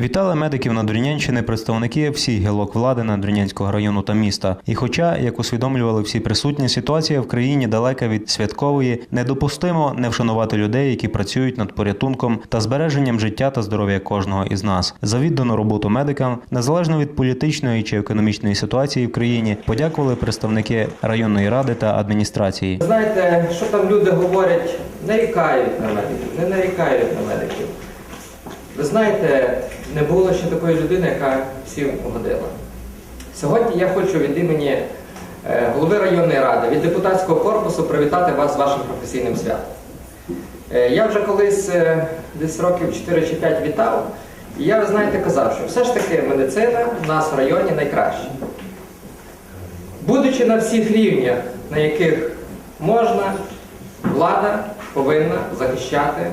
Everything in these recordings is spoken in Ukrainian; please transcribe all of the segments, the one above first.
Вітали медиків Надвірнянщини представники всіх гілок влади Надвірнянського району та міста. І хоча, як усвідомлювали всі присутні, ситуація в країні далека від святкової, недопустимо не вшанувати людей, які працюють над порятунком та збереженням життя та здоров'я кожного із нас. За віддану роботу медикам, незалежно від політичної чи економічної ситуації в країні, подякували представники районної ради та адміністрації. Знаєте, що там люди говорять, нарікають на медиків, не нарікають на медиків. Ви знаєте, не було ще такої людини, яка всім угодила. Сьогодні я хочу від імені е, голови районної ради, від депутатського корпусу привітати вас з вашим професійним святом. Е, Я вже колись е, десь років 4 чи 5 вітав, і я, ви знаєте, казав, що все ж таки медицина в нас в районі найкраща. Будучи на всіх рівнях, на яких можна, влада повинна захищати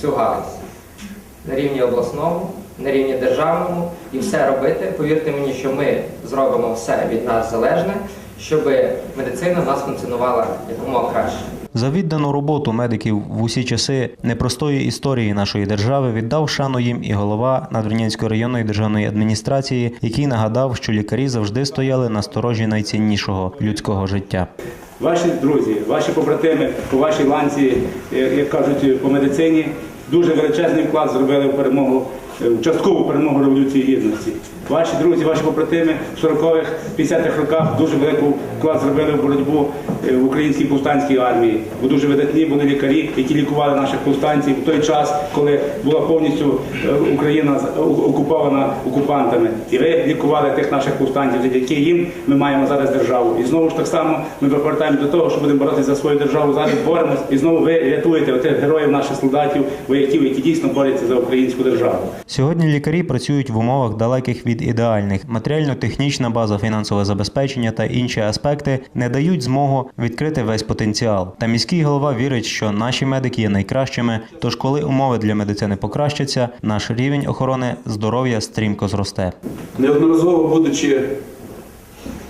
цю галузь на рівні обласному, на рівні державному і все робити. Повірте мені, що ми зробимо все від нас залежне, щоб медицина в нас функціонувала якомога краще. За віддану роботу медиків в усі часи непростої історії нашої держави віддав шану їм і голова Надвірнянської районної державної адміністрації, який нагадав, що лікарі завжди стояли на сторожі найціннішого людського життя. Ваші друзі, ваші побратими по вашій ланці, е, як кажуть, по медицині, дуже величезний вклад зробили в перемогу, е, в часткову перемогу Революції Гідності. Ваші друзі, ваші побратими в 40-х, 50-х роках дуже великий вклад зробили в боротьбу е, в українській повстанській армії. Бо дуже видатні були лікарі, які лікували наших повстанців в той час, коли була повністю е, Україна окупована окупантами. І ви лікували тих наших повстанців, завдяки їм ми маємо зараз державу. І знову ж так само ми повертаємо до того, що будемо боротися за свою державу. Зараз боремось, і знову ви рятуєте отих героїв, наших солдатів, вояків, які дійсно борються за українську державу. Сьогодні лікарі працюють в умовах далеких від ідеальних. Матеріально-технічна база, фінансове забезпечення та інші аспекти не дають змогу відкрити весь потенціал. Та міський голова вірить, що наші медики є найкращими. Тож, коли умови для медицини покращаться, наш рівень охорони здоров'я стрімко зросте. Неодноразово будучи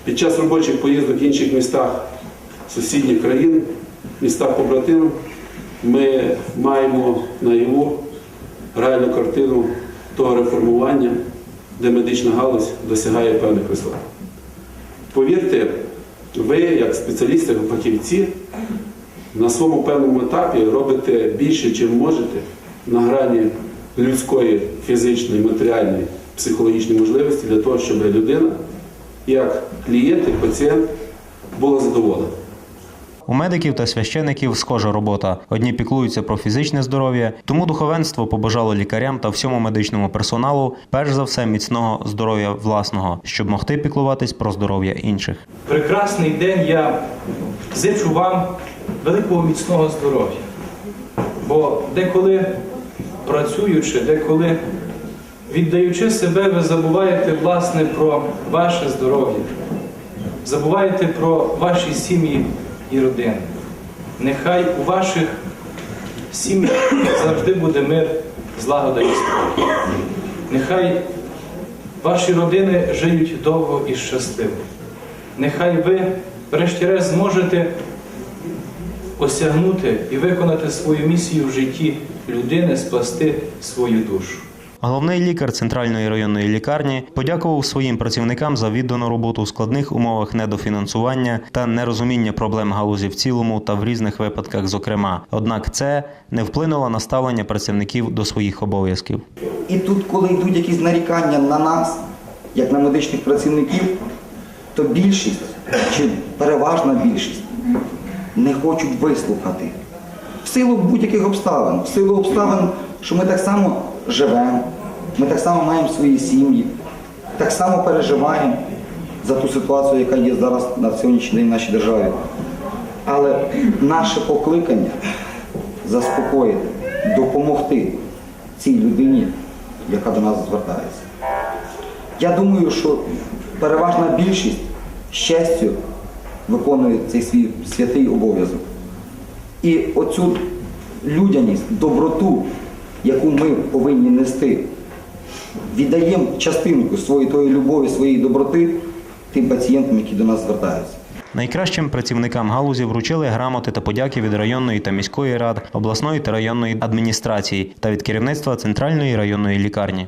під час робочих поїздок в інших містах сусідніх країн, містах побратимів, ми маємо наяву реальну картину того реформування, де медична галузь досягає певних висот. Повірте, ви, як спеціалісти, як фахівці, на своєму певному етапі робите більше, чим можете на грані людської, фізичної, матеріальної, психологічної можливості для того, щоб людина, як клієнт, як пацієнт, була задоволена. У медиків та священиків схожа робота. Одні піклуються про фізичне здоров'я, тому духовенство побажало лікарям та всьому медичному персоналу перш за все міцного здоров'я власного, щоб могти піклуватись про здоров'я інших. прекрасний день я зичу вам великого міцного здоров'я. Бо деколи працюючи, деколи віддаючи себе, ви забуваєте власне про ваше здоров'я, забуваєте про ваші сім'ї і родини. Нехай у ваших сім'ях завжди буде мир, злагода і спокій. Нехай ваші родини живуть довго і щасливо. Нехай ви, врешті-решт, зможете осягнути і виконати свою місію в житті людини, спасти свою душу. Головний лікар центральної районної лікарні подякував своїм працівникам за віддану роботу у складних умовах недофінансування та нерозуміння проблем галузі в цілому та в різних випадках, зокрема. Однак це не вплинуло на ставлення працівників до своїх обов'язків. І тут, коли йдуть якісь нарікання на нас, як на медичних працівників, то більшість чи переважна більшість не хочуть вислухати. В силу будь-яких обставин, в силу обставин, що ми так само живемо, ми так само маємо свої сім'ї, так само переживаємо за ту ситуацію, яка є зараз на сьогоднішній день в нашій державі. Але наше покликання заспокоїти, допомогти цій людині, яка до нас звертається. Я думаю, що переважна більшість з честю виконує цей свій святий обов'язок. І оцю людяність, доброту, яку ми повинні нести, віддаємо частинку своєї тої любові, своєї доброти тим пацієнтам, які до нас звертаються. Найкращим працівникам галузі вручили грамоти та подяки від районної та міської рад, обласної та районної адміністрації та від керівництва центральної районної лікарні.